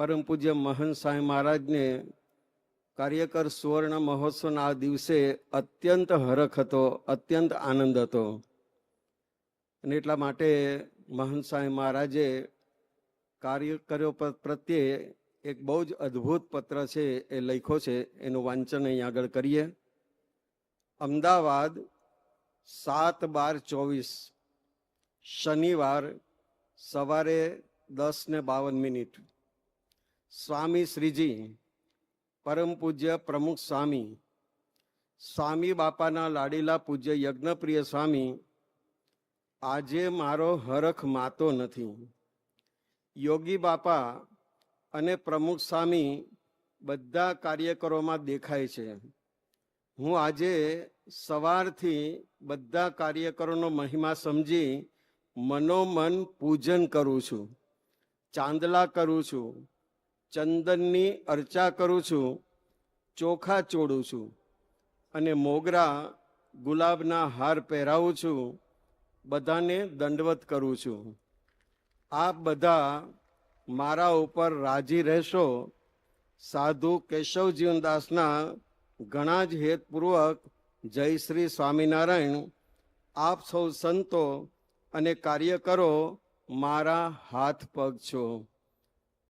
પરમ પૂજ્ય મહંત સાંઈ મહારાજને કાર્યકર સુવર્ણ મહોત્સવના આ દિવસે અત્યંત હરખ હતો, અત્યંત આનંદ હતો. અને એટલા માટે મહંત સાંઈ મહારાજે કાર્યકરો પર- પ્રત્યે એક બહુ જ અદ્ભુત પત્ર છે એ લખ્યો છે, એનું વાંચન અહીં આગળ કરીએ. અમદાવાદ સાત બાર ચોવીસ, શનિવાર સવારે દસ ને બાવન મિનિટ. સ્વામી શ્રીજી, પરમ પૂજ્ય પ્રમુખ સ્વામી સ્વામી બાપાના લાડીલા પૂજ્ય યજ્ઞપ્રિય સ્વામી, આજે મારો હરખ માતો નથી. યોગી બાપા અને પ્રમુખ સ્વામી બધા કાર્યકરોમાં દેખાય છે. હું આજે સવારથી બધા કાર્યકરોનો મહિમા સમજી મનોમન પૂજન કરું છું. ચાંદલા કરું છું. ચંદનની અર્ચા કરું છું, ચોખા ચોડું છું અને મોગરા ગુલાબના હાર પહેરાવું છું, બધાને દંડવત કરું છું. આપ બધા મારા ઉપર રાજી રહેશો. સાધુ કેશવજીવનદાસના ઘણા જ હેતપૂર્વક જય શ્રી સ્વામિનારાયણ. આપ સૌ સંતો અને કાર્યકરો મારા હાથ પગ છો.